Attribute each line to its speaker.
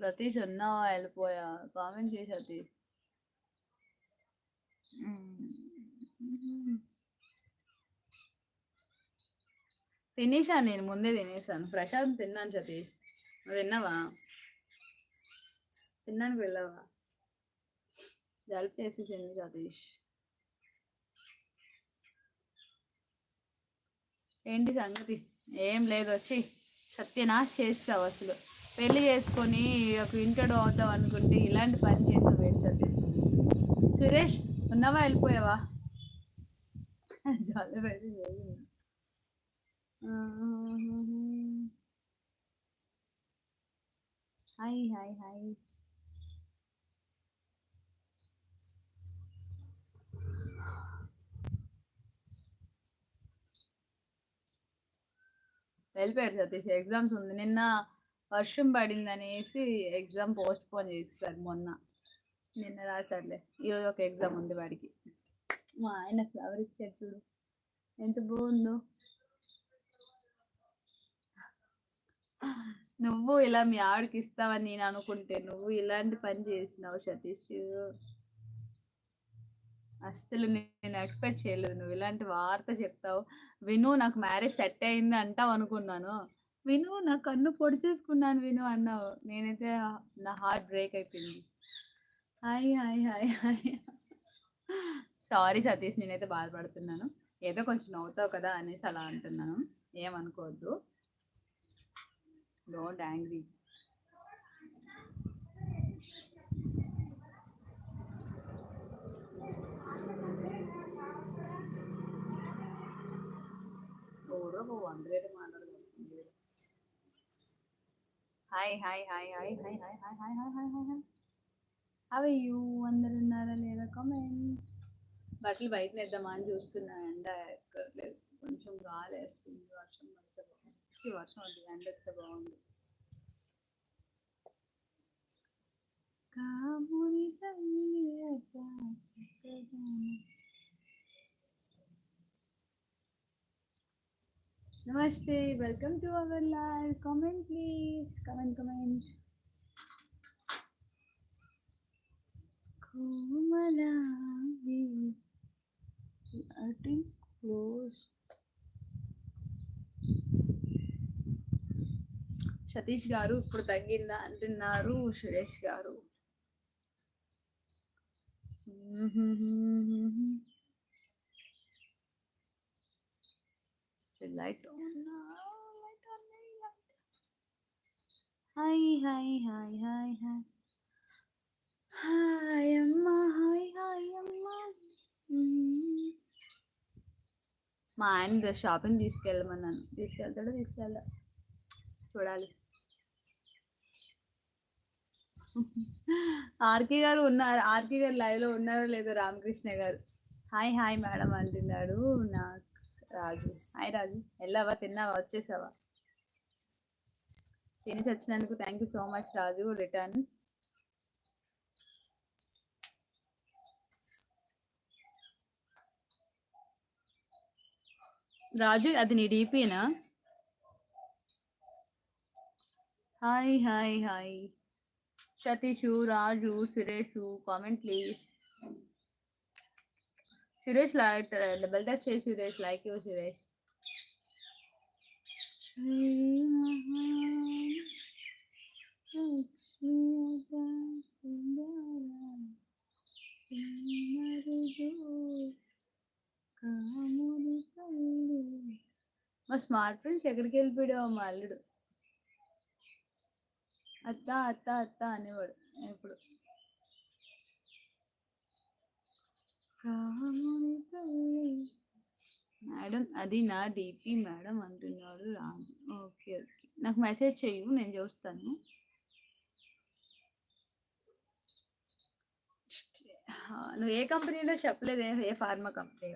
Speaker 1: సతీష్ ఉన్నావా వెళ్ళిపోయా. కామెంట్ చేయి సతీష్. తినేసాను నేను ముందే తినేసాను. ప్రశాంత్ తిన్నాను సతీష్. నువ్వు తిన్నావా? తిన్నాను వెళ్ళావా? జలుపు చేసేసింది సతీష్. ఏంటి సంగతి? ఏం లేదు వచ్చి సత్యనాశ్ చేస్తావు అసలు. పెళ్ళి చేసుకొని ఒక ఇంటడు అవుతావు అనుకుంటే ఇలాంటి పని చేసావు ఏంటంటే? సురేష్ ఉన్నావా? వెళ్ళిపోయావా? చాలా హాయ్ హాయ్ హాయ్. వెళ్ళిపోయారు సతీష్ ఎగ్జామ్స్ ఉంది. నిన్న వర్షం పడింది అనేసి ఎగ్జామ్ పోస్ట్ పోన్ చేస్తారు మొన్న. నిన్న రాశారులే. ఈరోజు ఒక ఎగ్జామ్ ఉంది వాడికి. మా ఆయన ఫ్లవర్ ఇచ్చాడు చూడు. ఎంత బాగుందో. నువ్వు ఇలా మీ ఆవిడకి ఇస్తావని నేను అనుకుంటే నువ్వు ఇలాంటి పని చేసినావు సతీష్. అస్సలు నేను ఎక్స్పెక్ట్ చేయలేదు. నువ్వు ఇలాంటి వార్త చెప్తావు. విను నాకు మ్యారేజ్ సెట్ అయింది అంటావు అనుకున్నాను. విను నా కన్ను పొడి చేసుకున్నాను విను అన్నావు. నేనైతే నా హార్ట్ బ్రేక్ అయిపోయింది. Hi hi hi hi. Sorry Satish నేనైతే బాధపడుతున్నాను. ఏదో కొంచెం నవ్వుతావు కదా అనేసి అలా అంటున్నాను. ఏమనుకోవద్దు. డోంట్ యాంగ్రీ ఎవరో అందరూ hi hi hi hi hi hi hi hi hi hi hi hi అవి యూ అందరు ఉన్నారా లేదా కామెంట్ బట్టలు బయట వేద్దామా అని చూస్తున్నా ఎండ ఎక్కర్లేదు కొంచెం గాలి వేస్తుంది వర్షం పడితే బాగుంది వర్షం వద్దు ఎండ వస్తే బాగుంది కాము Namaste, welcome to our live. Comment please. Comment, comment. Komaladi, getting close. Satish గారు ఇప్పుడు తగ్గిందా అంటున్నారు సురేష్ గారు light hi hi hi hi hi hi అమ్మ హాయ్ హాయ్ అమ్మ మా ఆయన షాపింగ్ తీసుకెళ్ళమన్నాను. తీసుకెళ్తాడో తీసుకెళ్ళా చూడాలి. ఆర్కే గారు ఉన్నారు. ఆర్కే గారు లైవ్లో ఉన్నారో లేదో రామకృష్ణ గారు. హాయ్ హాయ్ మేడం అంటున్నాడు. నా రాజు. హాయ్ రాజు. వెళ్ళావా? తిన్నావా? వచ్చేసావా? తిని వచ్చినందుకు thank you so much Raju. Return Raju అది నీ డీపీనా? Hi hi hi. Satish Raju Suresh comment please Suresh like double touch చేయి సురేష్ లైక్ యూ సురేష్. మా స్మార్ట్ ఫ్రెండ్స్ ఎక్కడికి వెళ్ళిపోయావు మా అల్లుడు. అత్త అత్త అత్త అనేవాడు ఇప్పుడు మేడం అది నా డిపి మేడం అంటున్నాడు రాము. Okay okay. నాకు మెసేజ్ చెయ్యు నేను చూస్తాను. నువ్వు ఏ కంపెనీలో చెప్పలేదు ఏ ఫార్మా కంపెనీ